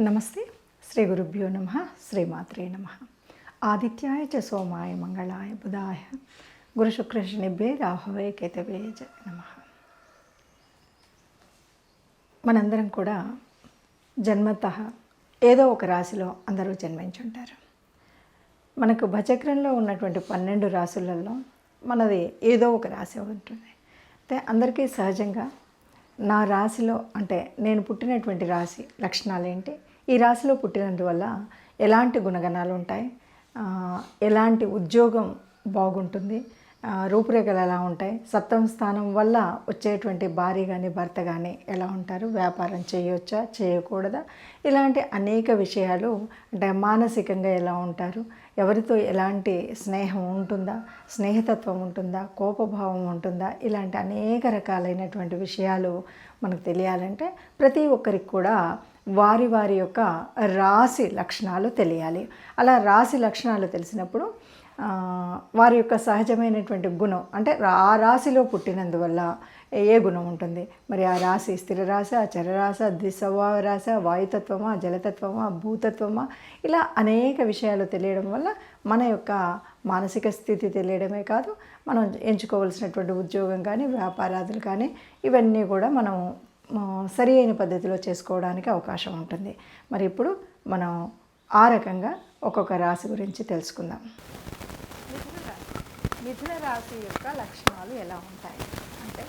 నమస్తే. శ్రీ గురుభ్యో నమ. శ్రీమాత్రే నమ. ఆదిత్యాయ చ సోమాయ మంగళాయ బుధాయ. గురుశుక్రశనిభ్యే రాహవే కేతవే జ నమ. మనందరం కూడా జన్మత ఏదో ఒక రాశిలో అందరూ జన్మించుంటారు. మనకు భచక్రంలో ఉన్నటువంటి పన్నెండు రాశులలో మనది ఏదో ఒక రాశి ఉంటుంది. అయితే అందరికీ సహజంగా నా రాశిలో అంటే నేను పుట్టినటువంటి రాశి లక్షణాలు ఏంటి? ఈ రాశిలో పుట్టినందువల్ల ఎలాంటి గుణగణాలు ఉంటాయి? ఎలాంటి ఉద్యోగం బాగుంటుంది? రూపురేఖలు ఎలా ఉంటాయి? సప్తమ స్థానం వల్ల వచ్చేటువంటి భార్య కానీ భర్త కానీ ఎలా ఉంటారు? వ్యాపారం చేయవచ్చా చేయకూడదా? ఇలాంటి అనేక విషయాలు అంటే మానసికంగా ఎలా ఉంటారు? ఎవరితో ఎలాంటి స్నేహం ఉంటుందా? స్నేహతత్వం ఉంటుందా? కోపభావం ఉంటుందా? ఇలాంటి అనేక రకాలైనటువంటి విషయాలు మనకు తెలియాలంటే ప్రతి ఒక్కరికి కూడా వారి వారి యొక్క రాశి లక్షణాలు తెలియాలి. అలా రాశి లక్షణాలు తెలిసినప్పుడు వారి యొక్క సహజమైనటువంటి గుణం అంటే ఆ రాశిలో పుట్టినందువల్ల ఏ గుణం ఉంటుంది? మరి ఆ రాశి స్థిర రాశ చర ద్విస్వభావ రాశ వాయుతత్వమా జలతత్వమా భూతత్వమా? ఇలా అనేక విషయాలు తెలియడం వల్ల మన యొక్క మానసిక స్థితి తెలియడమే కాదు మనం ఎంచుకోవలసినటువంటి ఉద్యోగం కానీ వ్యాపారాదులు కానీ ఇవన్నీ కూడా మనం సరి అయిన పద్ధతిలో చేసుకోవడానికి అవకాశం ఉంటుంది. మరి ఇప్పుడు మనం ఆ రకంగా ఒక్కొక్క రాశి గురించి తెలుసుకుందాం. మిథున రాశి మిథున రాశి యొక్క లక్షణాలు ఎలా ఉంటాయి? అంటే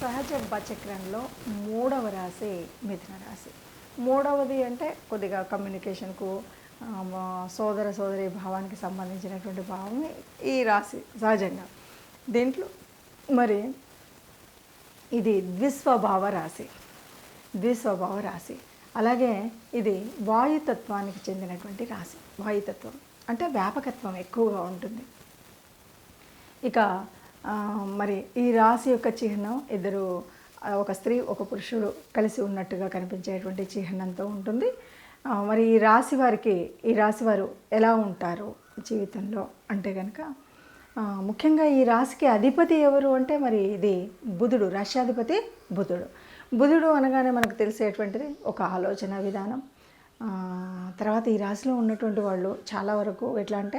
సహజ బచక్రంలో మూడవ రాశి మిథున రాశి. మూడవది అంటే కొద్దిగా కమ్యూనికేషన్కు సోదర సోదరి భావానికి సంబంధించినటువంటి భావం ఈ రాశి సహజంగా. దీంట్లో మరి ఇది ద్విస్వభావ రాశి. ద్విస్వభావ రాశి. అలాగే ఇది వాయుతత్వానికి చెందినటువంటి రాశి. వాయుతత్వం అంటే వ్యాపకత్వం ఎక్కువగా ఉంటుంది. ఇక మరి ఈ రాశి యొక్క చిహ్నం ఇద్దరు ఒక స్త్రీ ఒక పురుషుడు కలిసి ఉన్నట్టుగా కనిపించేటువంటి చిహ్నంతో ఉంటుంది. మరి ఈ రాశి వారికి ఈ రాశి వారు ఎలా ఉంటారు జీవితంలో? అంటే కనుక ముఖ్యంగా ఈ రాశికి అధిపతి ఎవరు అంటే మరి ఇది బుధుడు రాశ్యాధిపతి బుధుడు. బుధుడు అనగానే మనకు తెలిసేటువంటిది ఒక ఆలోచన విధానం. తర్వాత ఈ రాశిలో ఉన్నటువంటి వాళ్ళు చాలా వరకు ఎట్లా అంటే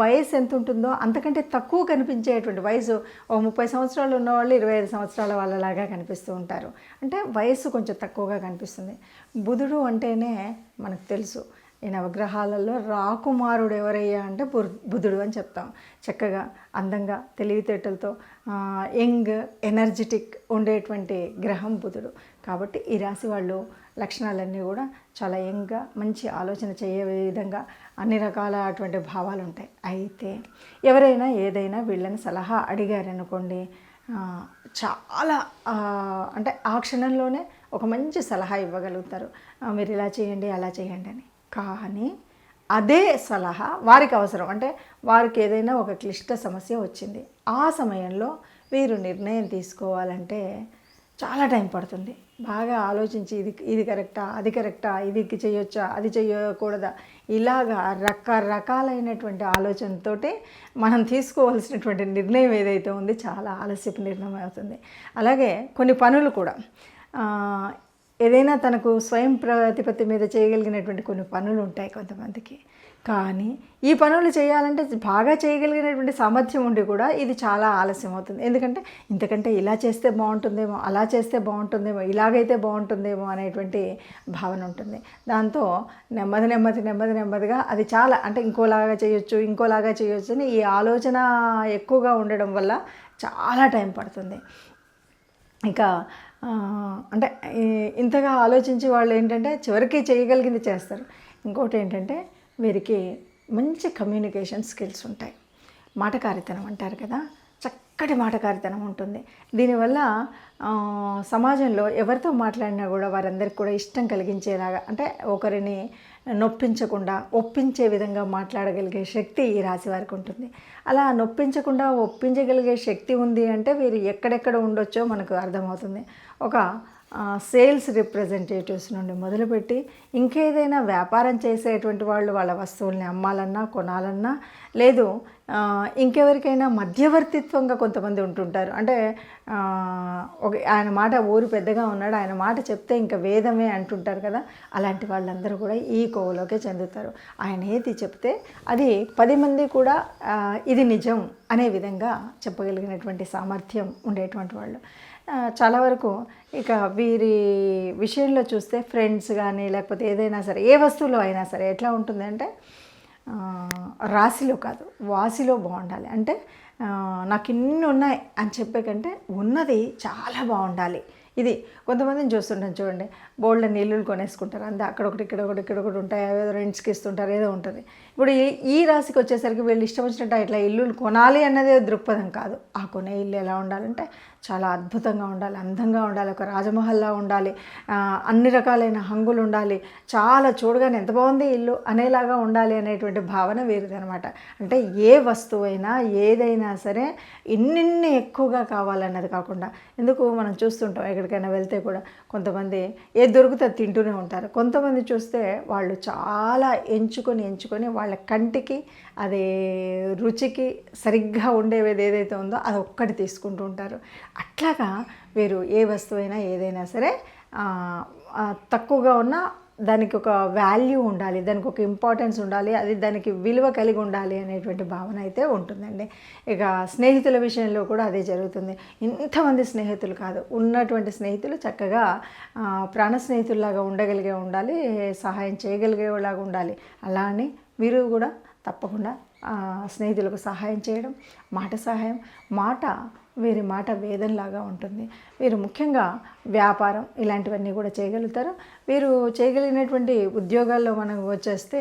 వయసు ఎంత ఉంటుందో అంతకంటే తక్కువ కనిపించేటువంటి వయసు ఓ ముప్పై సంవత్సరాలు ఉన్నవాళ్ళు ఇరవై ఐదు సంవత్సరాల వాళ్ళలాగా కనిపిస్తూ ఉంటారు. అంటే వయసు కొంచెం తక్కువగా కనిపిస్తుంది. బుధుడు అంటేనే మనకు తెలుసు. ఈ నవగ్రహాలలో రాకుమారుడు ఎవరయ్యా అంటే బుధుడు అని చెప్తాం. చక్కగా అందంగా తెలివితేటలతో యంగ్ ఎనర్జెటిక్ ఉండేటువంటి గ్రహం బుధుడు. కాబట్టి ఈ రాశి వాళ్ళు లక్షణాలన్నీ కూడా చాలా యంగ్గా మంచి ఆలోచన చేయే విధంగా అన్ని రకాల అటువంటి భావాలు ఉంటాయి. అయితే ఎవరైనా ఏదైనా వీళ్ళని సలహా అడిగారనుకోండి చాలా అంటే ఆ క్షణంలోనే ఒక మంచి సలహా ఇవ్వగలుగుతారు. మీరు ఇలా చేయండి అలా చేయండి అని. కానీ అదే సలహా వారికి అవసరం. అంటే వారికి ఏదైనా ఒక క్లిష్ట సమస్య వచ్చింది. ఆ సమయంలో వీరు నిర్ణయం తీసుకోవాలంటే చాలా టైం పడుతుంది. బాగా ఆలోచించి ఇది ఇది కరెక్టా అది కరెక్టా ఇది చేయొచ్చా అది చేయకూడదా? ఇలాగా రకరకాలైనటువంటి ఆలోచనతోటే మనం తీసుకోవాల్సినటువంటి నిర్ణయం ఏదైతే ఉంది చాలా ఆలస్యపు నిర్ణయం అవుతుంది. అలాగే కొన్ని పనులు కూడా. ఏదైనా తనకు స్వయం ప్రతిపత్తి మీద చేయగలిగినటువంటి కొన్ని పనులు ఉంటాయి కొంతమందికి. కానీ ఈ పనులు చేయాలంటే బాగా చేయగలిగినటువంటి సామర్థ్యం ఉండి కూడా ఇది చాలా ఆలస్యం అవుతుంది. ఎందుకంటే ఇంతకంటే ఇలా చేస్తే బాగుంటుందేమో అలా చేస్తే బాగుంటుందేమో ఇలాగైతే బాగుంటుందేమో అనేటువంటి భావన ఉంటుంది. దాంతో నెమ్మది నెమ్మది నెమ్మది నెమ్మదిగా అది చాలా అంటే ఇంకోలాగా చేయొచ్చు ఇంకోలాగా చేయొచ్చు అని ఈ ఆలోచన ఎక్కువగా ఉండడం వల్ల చాలా టైం పడుతుంది. ఇక అంటే ఇంతగా ఆలోచించి వాళ్ళు ఏంటంటే చివరికి చేయగలిగింది చేస్తారు. ఇంకోటి ఏంటంటే వీరికి మంచి కమ్యూనికేషన్ స్కిల్స్ ఉంటాయి. మాటకారితనం అంటారు కదా చక్కటి మాటకారితనం ఉంటుంది. దీనివల్ల సమాజంలో ఎవరితో మాట్లాడినా కూడా వారందరికీ కూడా ఇష్టం కలిగించేలాగా అంటే ఒకరిని నొప్పించకుండా ఒప్పించే విధంగా మాట్లాడగలిగే శక్తి ఈ రాశి వారికి ఉంటుంది. అలా నొప్పించకుండా ఒప్పించగలిగే శక్తి ఉంది అంటే వీరు ఎక్కడెక్కడ ఉండొచ్చో మనకు అర్థమవుతుంది. ఒక సేల్స్ రిప్రజెంటేటివ్స్ నుండి మొదలుపెట్టి ఇంకేదైనా వ్యాపారం చేసేటువంటి వాళ్ళు వాళ్ళ వస్తువుల్ని అమ్మాలన్నా కొనాలన్నా లేదు ఇంకెవరికైనా మధ్యవర్తిత్వంగా కొంతమంది ఉంటుంటారు. అంటే ఒక ఆయన మాట ఊరు పెద్దగా ఉన్నాడు ఆయన మాట చెప్తే ఇంకా వేదమే అంటుంటారు కదా. అలాంటి వాళ్ళందరూ కూడా ఈ కోవలోకే చెందుతారు. ఆయన ఏది చెప్తే అది పది మంది కూడా ఇది నిజం అనే విధంగా చెప్పగలిగినటువంటి సామర్థ్యం ఉండేటువంటి వాళ్ళు. చాలా వరకు ఇక వీరి విషయంలో చూస్తే ఫ్రెండ్స్ కానీ లేకపోతే ఏదైనా సరే ఏ వస్తువులో అయినా సరే ఎట్లా ఉంటుందంటే రాశిలో కాదు వాసిలో బాగుండాలి. అంటే నాకు ఇన్ని ఉన్నాయి అని చెప్పే కంటే ఉన్నది చాలా బాగుండాలి. ఇది కొంతమందిని చూస్తుంటాం చూడండి. బోల్డ్ నీళ్ళు కొనేసుకుంటారు. అంతే అక్కడ ఒకటి ఇక్కడ ఒకటి ఇక్కడ ఒకటి ఉంటాయి ఏదో రెంట్స్కి ఇస్తుంటారు ఏదో ఉంటుంది. ఇప్పుడు ఈ ఈ రాశికి వచ్చేసరికి వీళ్ళు ఇష్టం వచ్చినట్టు ఇట్లా ఇల్లులు కొనాలి అన్నదే దృక్పథం కాదు. ఆ కొనే ఇల్లు ఎలా ఉండాలంటే చాలా అద్భుతంగా ఉండాలి అందంగా ఉండాలి ఒక రాజమహల్లా ఉండాలి అన్ని రకాలైన హంగులు ఉండాలి. చాలా చూడగానే ఎంత బాగుంది ఇల్లు అనేలాగా ఉండాలి అనేటువంటి భావన వీరిదనమాట అంటే ఏ వస్తువైనా ఏదైనా సరే ఇన్నిన్ని ఎక్కువగా కావాలన్నది కాకుండా. ఎందుకు మనం చూస్తుంటాం ఎక్కడికైనా వెళ్తే కూడా కొంతమంది ఏది దొరుకుతుంది తింటూనే ఉంటారు. కొంతమంది చూస్తే వాళ్ళు చాలా ఎంచుకొని ఎంచుకొని వాళ్ళ కంటికి అది రుచికి సరిగ్గా ఉండేది ఏదైతే ఉందో అది ఒక్కటి తీసుకుంటూ ఉంటారు. అట్లాగా వీరు ఏ వస్తువైనా ఏదైనా సరే తక్కువగా ఉన్న దానికి ఒక వాల్యూ ఉండాలి దానికి ఒక ఇంపార్టెన్స్ ఉండాలి అది దానికి విలువ కలిగి ఉండాలి అనేటువంటి భావన అయితే ఉంటుందండి. ఇక స్నేహితుల విషయంలో కూడా అదే జరుగుతుంది. ఇంతమంది స్నేహితులు కాదు ఉన్నటువంటి స్నేహితులు చక్కగా ప్రాణ స్నేహితుల్లాగా ఉండగలిగే ఉండాలి సహాయం చేయగలిగేలాగా ఉండాలి. అలా అని వీరు కూడా తప్పకుండా స్నేహితులకు సహాయం చేయడం మాట సహాయం మాట వీరి మాట వేదంలాగా ఉంటుంది. వీరు ముఖ్యంగా వ్యాపారం ఇలాంటివన్నీ కూడా చేయగలుగుతారు. వీరు చేయగలిగినటువంటి ఉద్యోగాల్లో మనం వచ్చేస్తే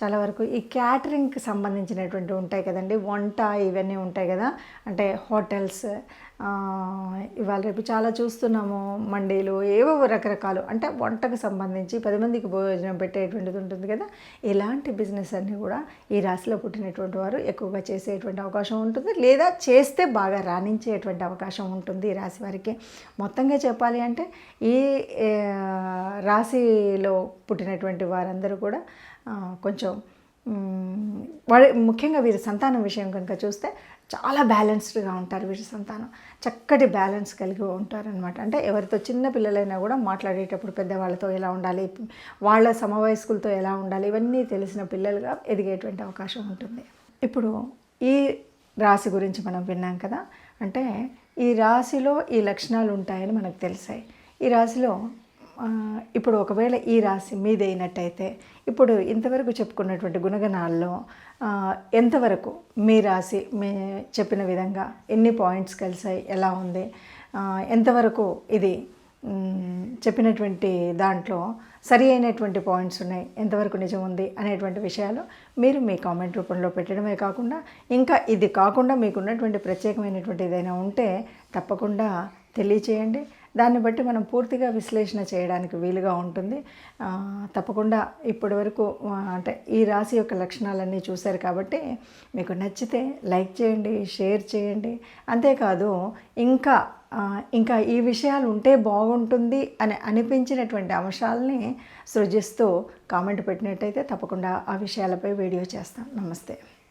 చాలా వరకు ఈ క్యాటరింగ్కి సంబంధించినటువంటి ఉంటాయి కదండి వంట ఇవన్నీ ఉంటాయి కదా. అంటే హోటల్స్ ఇవాళ రేపు చాలా చూస్తున్నాము మండీలు ఏవో రకరకాలు. అంటే వంటకు సంబంధించి పది మందికి భోజనం పెట్టేటువంటిది ఉంటుంది కదా. ఇలాంటి బిజినెస్ అన్నీ కూడా ఈ రాశిలో పుట్టినటువంటి వారు ఎక్కువగా చేసేటువంటి అవకాశం ఉంటుంది. లేదా చేస్తే బాగా రాణించేటువంటి అవకాశం ఉంటుంది ఈ రాశి వారికి. మొత్తంగా చెప్పాలి అంటే ఈ రాశిలో పుట్టినటువంటి వారందరూ కూడా కొంచెం వారి ముఖ్యంగా వీరి సంతానం విషయం కనుక చూస్తే చాలా బ్యాలెన్స్డ్గా ఉంటారు వీరి సంతానం. చక్కటి బ్యాలెన్స్ కలిగి ఉంటారనమాట అంటే ఎవరితో చిన్న పిల్లలైనా కూడా మాట్లాడేటప్పుడు పెద్దవాళ్ళతో ఎలా ఉండాలి వాళ్ళ సమవయస్కులతో ఎలా ఉండాలి ఇవన్నీ తెలిసిన పిల్లలుగా ఎదిగేటువంటి అవకాశం ఉంటుంది. ఇప్పుడు ఈ రాశి గురించి మనం విన్నాం కదా అంటే ఈ రాశిలో ఈ లక్షణాలు ఉంటాయని మనకు తెలిసాయి. ఈ రాశిలో ఇప్పుడు ఒకవేళ ఈ రాశి మీదైనట్టయితే ఇప్పుడు ఇంతవరకు చెప్పుకున్నటువంటి గుణగణాల్లో ఎంతవరకు మీ రాశి మీ చెప్పిన విధంగా ఎన్ని పాయింట్స్ కలిసాయి ఎలా ఉంది ఎంతవరకు ఇది చెప్పినటువంటి దాంట్లో సరి అయినటువంటి పాయింట్స్ ఉన్నాయి ఎంతవరకు నిజం ఉంది అనేటువంటి విషయాలు మీరు మీ కామెంట్ రూపంలో పెట్టడమే కాకుండా ఇంకా ఇది కాకుండా మీకు ఉన్నటువంటి ప్రత్యేకమైనటువంటి ఏదైనా ఉంటే తప్పకుండా తెలియచేయండి. దాన్ని బట్టి మనం పూర్తిగా విశ్లేషణ చేయడానికి వీలుగా ఉంటుంది. తప్పకుండా ఇప్పటి వరకు అంటే ఈ రాశి యొక్క లక్షణాలన్నీ చూశారు కాబట్టి మీకు నచ్చితే లైక్ చేయండి షేర్ చేయండి. అంతేకాదు ఇంకా ఇంకా ఈ విషయాలు ఉంటే బాగుంటుంది అని అనిపించినటువంటి అంశాలని సృజిస్తూ కామెంట్ పెట్టినట్టయితే తప్పకుండా ఆ విషయాలపై వీడియో చేస్తాను నమస్తే.